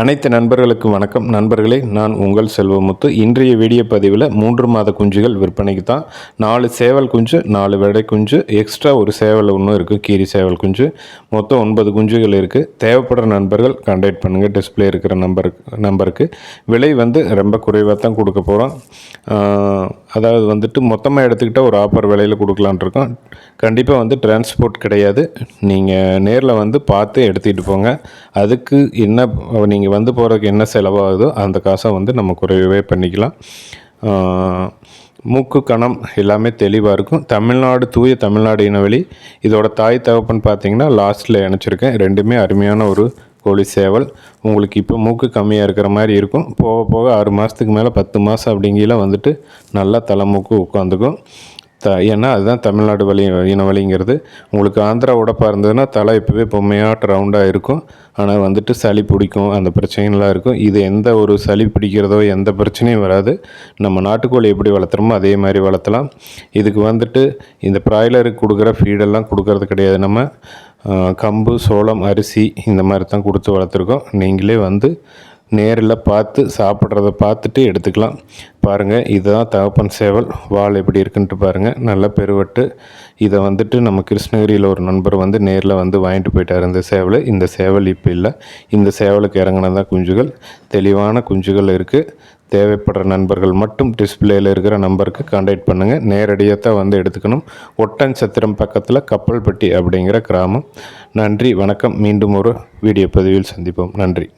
அனைத்து நண்பர்களுக்கும் வணக்கம். நண்பர்களே நான் உங்கள் செல்வமுத்து. இன்றைய வீடியோ பதிவில் மூன்று மாத குஞ்சுகள் விற்பனைக்கு தான் நாலு சேவல் குஞ்சு நாலு வெடை குஞ்சு எக்ஸ்ட்ரா ஒரு சேவல் ஒன்றும் இருக்குது கீரி சேவல் குஞ்சு. மொத்தம் ஒன்பது குஞ்சுகள் இருக்குது தேவைப்படுற நண்பர்கள் கான்டாக்ட் பண்ணுங்கள் டிஸ்பிளே இருக்கிற நம்பருக்கு நம்பருக்கு விலை வந்து ரொம்ப குறைவாக தான் கொடுக்க போகிறோம் அதாவது வந்துட்டு மொத்தமாக எடுத்துக்கிட்டால் ஒரு ஆஃபர் விலையில் கொடுக்கலான்ட்ருக்கோம் கண்டிப்பாக வந்து டிரான்ஸ்போர்ட் கிடையாது. நீங்கள் நேரில் வந்து பார்த்து எடுத்துகிட்டு போங்க. அதுக்கு என்ன நீங்கள் வந்து போகிறதுக்கு என்ன செலவாகுதோ அந்த காசை வந்து நம்ம குறைவே பண்ணிக்கலாம். மூக்கு கணம் எல்லாமே தெளிவாக இருக்கும். தமிழ்நாடு தூய தமிழ்நாடு இனவெளி. இதோட தாய் தகப்பன் பார்த்தீங்கன்னா லாஸ்ட்டில் இணைச்சிருக்கேன். ரெண்டுமே அருமையான ஒரு கோழி சேவல். உங்களுக்கு இப்போ மூக்கு கம்மியாக இருக்கிற மாதிரி இருக்கும். போக போக ஆறு மாதத்துக்கு மேலே பத்து மாதம் அப்படிங்கில வந்துட்டு நல்லா தலை மூக்கு உட்காந்துக்கும். த ஏன்னா அதுதான் தமிழ்நாடு வழி இனவழிங்கிறது உங்களுக்கு ஆந்திரா இருந்ததுன்னா தலை இப்போவே பொம்மையாட்டு ரவுண்டாக இருக்கும். ஆனால் வந்துட்டு சளி பிடிக்கும் அந்த பிரச்சனைகள்லாம் இருக்கும். இது எந்த ஒரு சளி பிடிக்கிறதோ எந்த பிரச்சனையும் வராது. நம்ம நாட்டுக்கோழி எப்படி வளர்த்துறோமோ அதே மாதிரி வளர்த்தலாம். இதுக்கு வந்துட்டு இந்த ப்ராய்லருக்கு கொடுக்குற ஃபீடெல்லாம் கொடுக்கறது கிடையாது. நம்ம கம்பு சோளம் அரிசி இந்த மாதிரி தான் கொடுத்து வளர்த்துருக்கோம். நீங்களே வந்து நேரில் பார்த்து சாப்பிட்றத பார்த்துட்டு எடுத்துக்கலாம். பாருங்கள் இதுதான் தகப்பன் சேவல். வால் எப்படி இருக்குன்ட்டு பாருங்கள் நல்லா பெருவட்டு. இதை வந்துட்டு நம்ம கிருஷ்ணகிரியில் ஒரு நண்பர் வந்து நேரில் வந்து வாங்கிட்டு போயிட்டார் இந்த சேவலை. இந்த சேவல் இப்போ இல்லை. இந்த சேவலுக்கு இறங்கினதான் குஞ்சுகள். தெளிவான குஞ்சுகள் இருக்குது தேவைப்படுற நண்பர்கள் மட்டும் டிஸ்பிளேயில் இருக்கிற நம்பருக்கு கான்டாக்ட் பண்ணுங்கள் நேரடியாக தான் வந்து எடுத்துக்கணும். ஒட்டன் சத்திரம் பக்கத்தில் கப்பல்பட்டி அப்படிங்கிற கிராமம். நன்றி வணக்கம். மீண்டும் ஒரு வீடியோ பதிவில் சந்திப்போம். நன்றி.